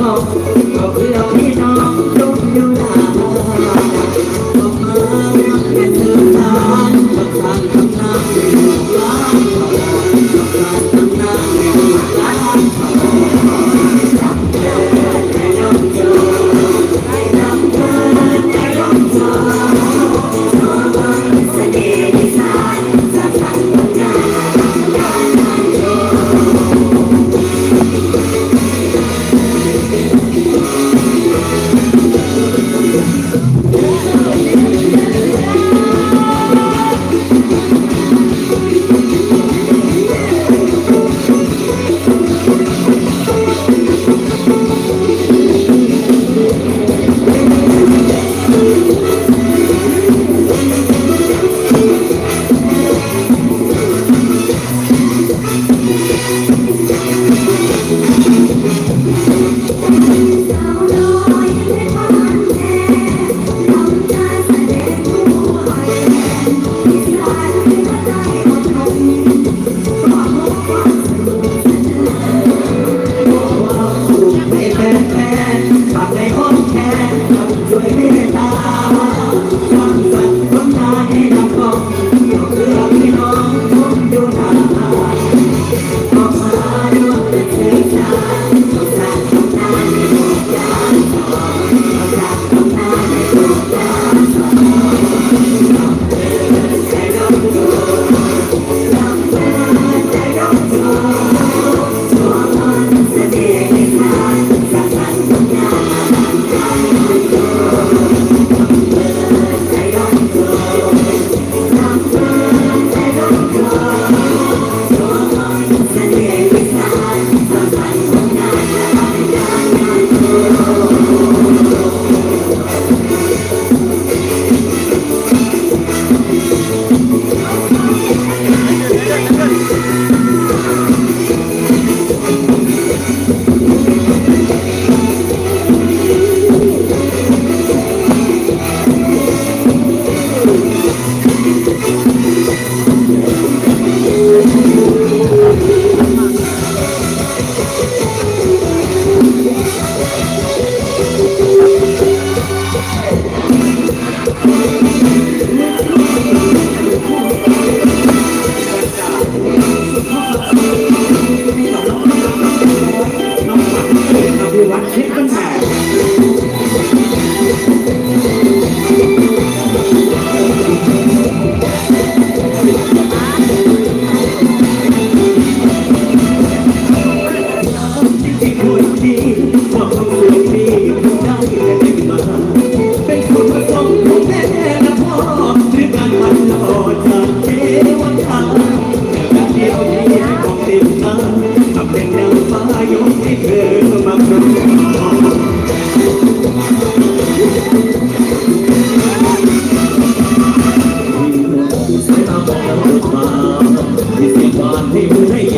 สองบอกเพื่อพี่น้อง มามีสิ่งที่ไม่ใช่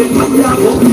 que cambiamos.